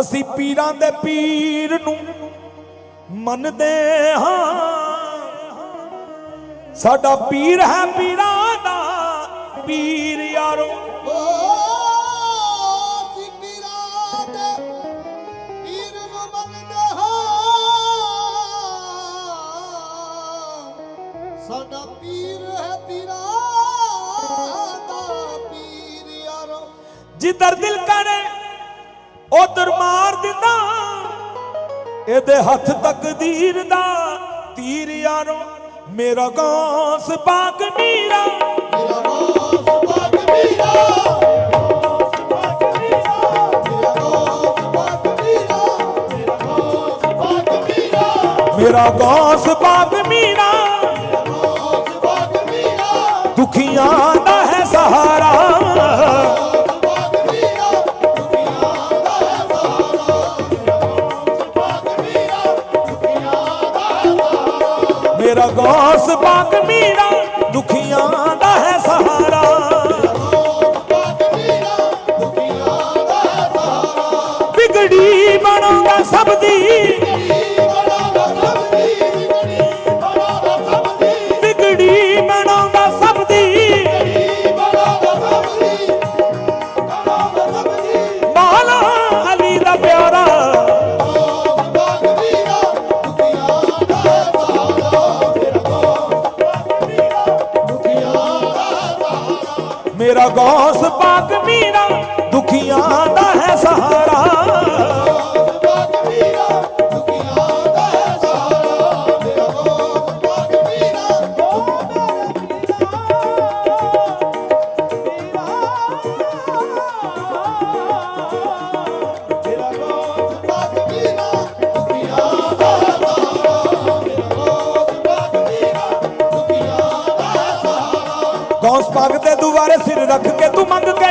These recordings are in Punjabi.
ਅਸੀਂ ਪੀਰਾਂ ਦੇ ਪੀਰ ਨੂੰ ਮੰਨਦੇ ਹਾਂ। ਸਾਡਾ ਪੀਰ ਹੈ ਪੀਰਾਂ ਦਾ ਪੀਰ ਯਾਰੋ। ਸਾਡਾ ਪੀਰ ਹੈ ਪੀਰਾਂ ਦਾ ਪੀਰ ਯਾਰੋ। ਜਿੱਦਰ ਦਿਲ ਕਰੇ ਉਧਰ ਮਾਰ ਦਿੰਦਾ। ਇਹਦੇ ਹੱਥ ਤਕਦੀਰ ਦਾ ਤੀਰ ਯਾਰੋ ਮੇਰਾ ਗੌਸ ਬਾਗ ਮੀਰਾ ਮੇਰਾ ਗੌਸ ਬਾਗ ਮੀਰਾ ਮੇਰਾ ਗੌਸ ਬਾਗ ਮੀਨਾ ਦੁਖੀਆਂ ਗੋਸ ਬਾਗ ਮੀ ਮੇਰਾ ਗੌਸ ਪਾਕ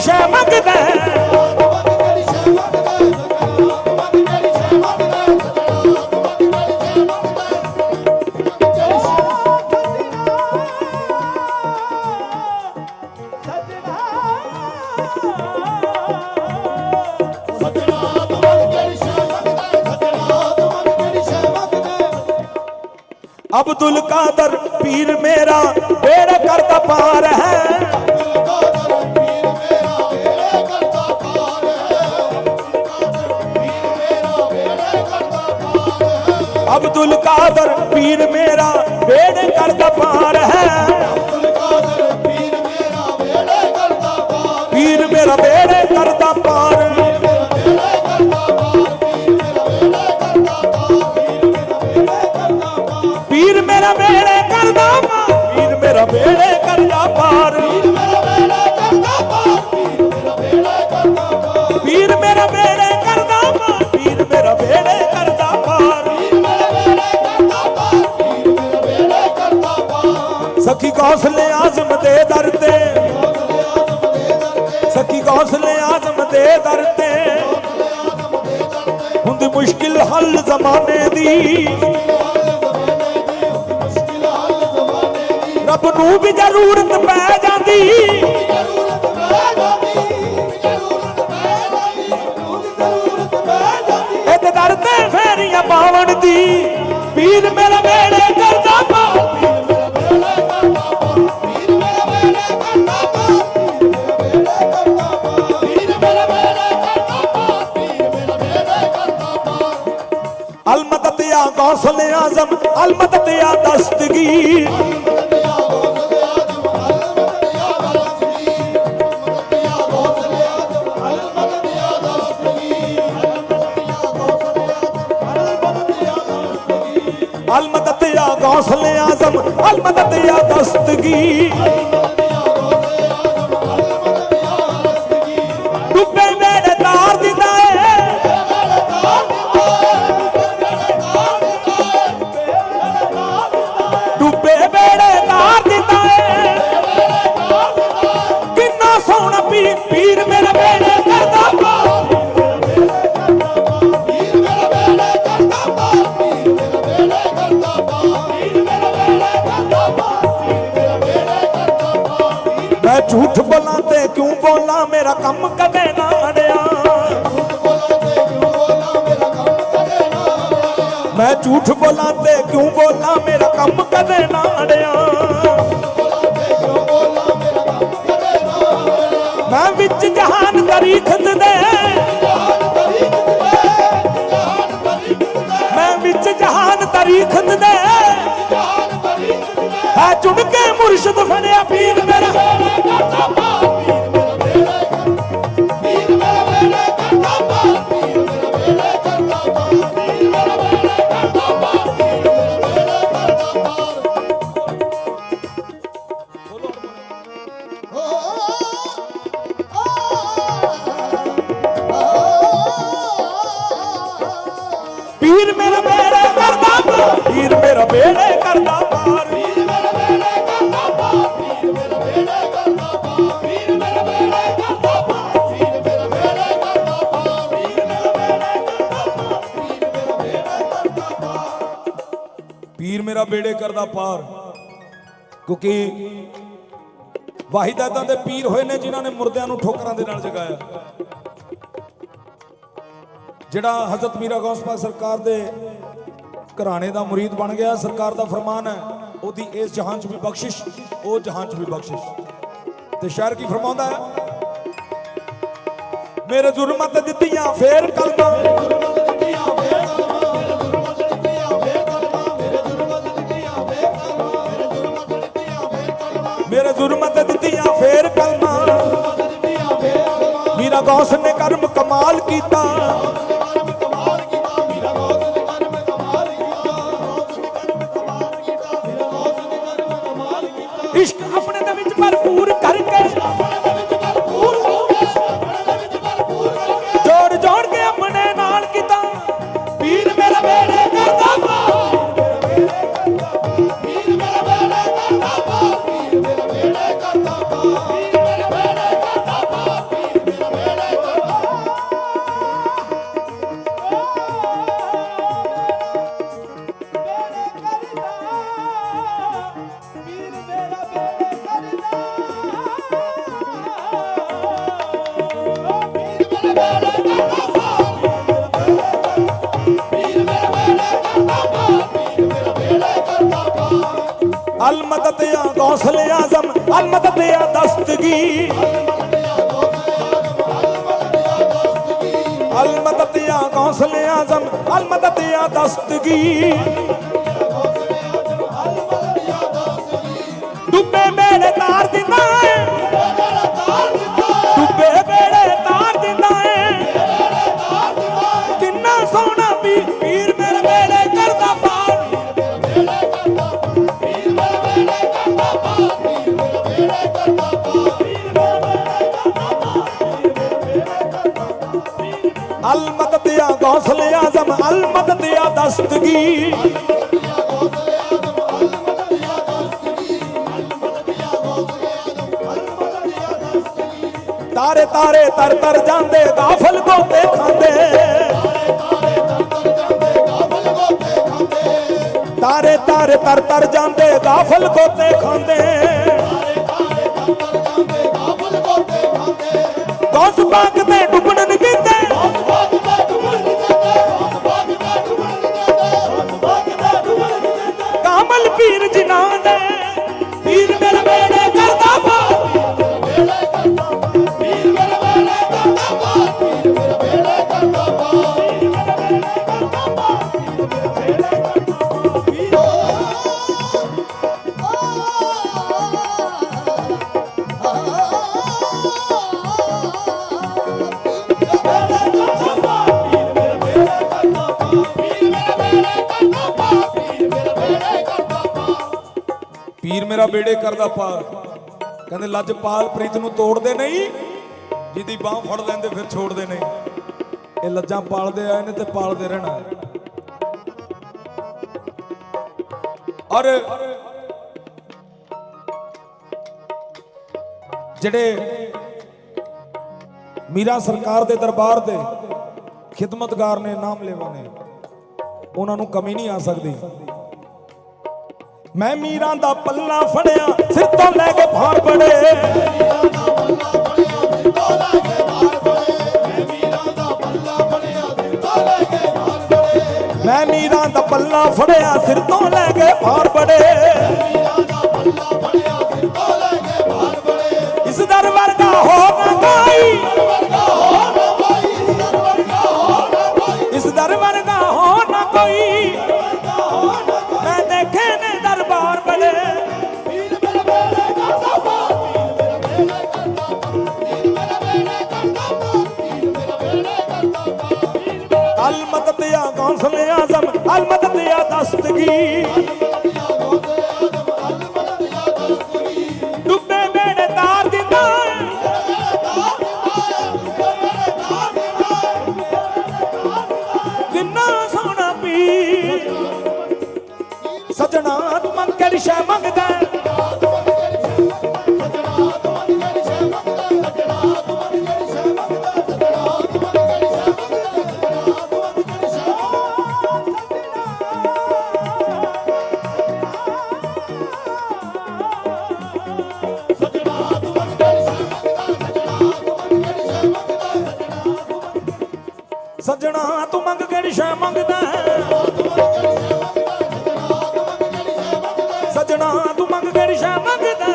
ਕਿਹੜੀ ਸ਼ੈ ਮੰਗਦਾ ਅਬਦੁਲ ਕਾਦਰ ਪੀਰ ਮੇਰਾ ਬੇੜਾ ਕਰਦਾ ਪਾਰ ਹੈ। ਅਬਦੁਲ ਕਾਦਰ ਪੀਰ ਮੇਰਾ ਵੇੜ ਕਰਦਾ ਪਾਰ ਹੈ। ਅਬਦੁਲ ਕਾਦਰ ਪੀਰ ਮੇਰਾ ਵੇੜ ਕਰਦਾ ਪਾਰ ਪੀਰ ਮੇਰਾ ਵੇੜ ਕਰਦਾ ਪਾਰ। ਸਖੀ ਗੌਸਲੇ ਆਜ਼ਮ ਦੇ ਦਰ ਤੇ। ਸਖੀ ਗੌਸਲੇ ਆਜ਼ਮ ਦੇ ਦਰ ਤੇ। ਹੁੰਦੀ ਮੁਸ਼ਕਿਲ ਹੱਲ ਜ਼ਮਾਨੇ ਦੀ। ਰੱਬ ਨੂੰ ਵੀ ਜ਼ਰੂਰਤ ਪੈ ਜਾਂਦੀ। ਮਦਦ ਯਾ ਦਸਤਗੀ। ਬੋਲਾ ਮੇਰਾ ਕੰਮ ਕਦੇ ਨਾ ਅੜਿਆ। ਮੈਂ ਝੂਠ ਬੋਲਾਂ ਤੇ ਕਿਉਂ ਬੋਲਾਂ, ਮੇਰਾ ਕੰਮ ਕਦੇ ਨਾ ਅੜਿਆ। ਮੈਂ ਵਿੱਚ ਜਹਾਨ ਤਰੀਖ ਦੇ ਮੈਂ ਵਿੱਚ ਜਹਾਨ ਤਰੀਖ ਦੇ ਹੈ ਚੁਣ ਕੇ ਮੁਰਸ਼ਦ ਫੜਿਆ ਪੀਰ ਪੀਰ ਮੇਰਾ ਬੇੜੇ ਕਰਦਾ ਪਾਰ ਪੀਰ ਮੇਰਾ ਵੇਲੇ ਕਰਦਾ ਪਾਰ ਪੀਰ ਮੇਰਾ ਵੇਲੇ ਕਰਦਾ ਪਾਰ ਪੀਰ ਮੇਰਾ ਵੇਲੇ ਕਰਦਾ ਪਾਰ ਪੀਰ ਮੇਰਾ ਵੇਲੇ ਕਰਦਾ ਪਾਰ ਪੀਰ ਮੇਰਾ ਵੇਲੇ ਕਰਦਾ ਪਾਰ ਪੀਰ ਮੇਰਾ ਵੇਲੇ ਕਰਦਾ ਪਾਰ ਪੀਰ ਮੇਰਾ ਬੇੜੇ ਕਰਦਾ ਪਾਰ। ਕਿਉਂਕਿ ਵਾਹਿਦ ਏਦਾਂ ਦੇ ਪੀਰ ਹੋਏ ਨੇ ਜਿਨ੍ਹਾਂ ਨੇ ਮੁਰਦਿਆਂ ਨੂੰ ਠੋਕਰਾਂ ਦੇ ਨਾਲ ਜਗਾਇਆ। ਜਿਹੜਾ ਹਜ਼ਰਤ ਮੀਰਾ ਗੌਸ ਪਾਕ ਸਰਕਾਰ ਦੇ ਘਰਾਣੇ ਦਾ ਮੁਰੀਦ ਬਣ ਗਿਆ, ਸਰਕਾਰ ਦਾ ਫਰਮਾਨ ਹੈ, ਉਹਦੀ ਇਸ ਜਹਾਨ 'ਚ ਵੀ ਬਖਸ਼ਿਸ਼, ਉਹ ਜਹਾਨ 'ਚ ਵੀ ਬਖਸ਼ਿਸ਼। ਤੇ ਸ਼ਾਇਰ ਕੀ ਫਰਮਾਉਂਦਾ ਹੈ? ਮੇਰੇ ਜ਼ੁਲਮਤ ਦਿੱਤੀਆਂ, ਫੇਰ ਕਲਮਾਂ। ਮੇਰੇ ਜ਼ੁਲਮਤ ਦਿੱਤੀਆਂ, ਫੇਰ ਕਲਮਾਂ। ਮੀਰਾ ਗੌਸ ਨੇ ਕਰਮ ਕਮਾਲ ਕੀਤਾ। ਇਸ਼ਕ ਆਪਣੇ ਦੇ ਵਿੱਚ ਭਰਪੂਰ ਆਜ਼ਮ ਅਲ ਦਸਤਗੀ। ਅਲ ਦਿਆ ਯਾ ਆਜ਼ਮ ਅਲ ਮਦਦ ਯਾ ਦਸਤਗੀ। ਡੁੱਬੇ ਮੇੜੇ ਤਾਰ ਦਿੰਦਾ ਏ ਮਦਦ ਯਾ ਗੌਸਲ ਆਜ਼ਮ ਅਲ ਮਦਦ ਦਸਤਗੀ। ਤਾਰੇ ਤਾਰੇ ਤਰ ਤਰ ਜਾਂਦੇ, ਗਾਫਲ ਗੋਤੇ ਖਾਂਦੇ। ਤਾਰੇ ਤਾਰੇ ਤਰ ਤਰ ਜਾਂਦੇ, ਗਾਫਲ ਗੋਤੇ ਖਾਂਦੇ। ਗੌਸ ਬਾਗ ਤੇ ਡੁੱਬਣ ਮੇਰਾ ਬੇੜੇ ਕਰਦਾ ਪਾਰ। ਕਹਿੰਦੇ ਲੱਜਪਾਲ ਪ੍ਰੀਤ ਨੂੰ ਤੋੜਦੇ ਨਹੀਂ, ਜਿਹਦੀ ਬਾਹ ਫੜ ਲੈਂਦੇ ਫਿਰ ਛੋੜਦੇ ਨਹੀਂ। ਇਹ ਲੱਜਾਂ ਪਾਲਦੇ ਆਏ ਨੇ ਤੇ ਪਾਲਦੇ ਰਹਿਣਾ ਔਰ ਜਿਹੜੇ ਮੀਰਾ ਸਰਕਾਰ ਦੇ ਦਰਬਾਰ ਦੇ ਖਿਦਮਤਗਾਰ ਨੇ ਨਾਮ ਲੈਵਾ ਨੇ, ਉਹਨਾਂ ਨੂੰ ਕਮੀ ਨਹੀਂ ਆ ਸਕਦੀ। ਮੈਂ ਮੀਰਾਂ ਦਾ ਪੱਲਾ ਫੜਿਆ, ਸਿਰ ਤੋਂ ਲੈ ਕੇ ਭਾਰ ਬੜੇ ਮੈਂ ਮੀਰਾਂ ਦਾ ਪੱਲਾ ਫੜਿਆ, ਸਿਰ ਤੋਂ ਲੈ ਕੇ ਭਾਰ ਬੜੇ ਅਲ ਮਦਦ ਯਾ ਗੌਸਲੇ ਆਜ਼ਮ ਅਲ ਮਦਦ ਯਾ ਦਸਤਗੀ ਡੁੱਬੇ ਬੇੜੇ ਤਾਰ ਦਿੰਦਾ ਕਿੰਨਾ ਸੋਹਣਾ ਪੀ ਸਜਣਾ ਤੂੰ ਮੰਗ ਕੇ ਤੂੰ ਮੰਗ ਕੇ ਰਿਸ਼ਾ ਸਜਣਾ ਤੂੰ ਮੰਗ ਕੇ ਰਿਸ਼ਾ ਮੰਗਦਾ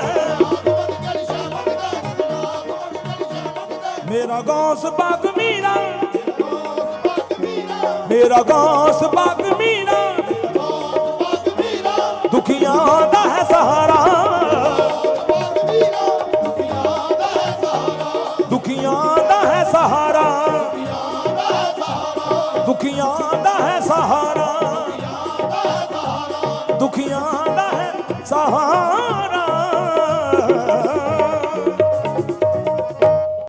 ਮੇਰਾ ਗੌਸ ਬਾਗ ਮੀਰਾ। ਮੇਰਾ ਗੌਸ ਬਾਗ ਮੀਰਾ। ਦੁਖੀਆਂ ਦੁਖੀਆਂ ਦਾ ਹੈ ਸਹਾਰਾ। ਦੁਖੀਆਂ ਦਾ ਹੈ ਸਹਾਰਾ।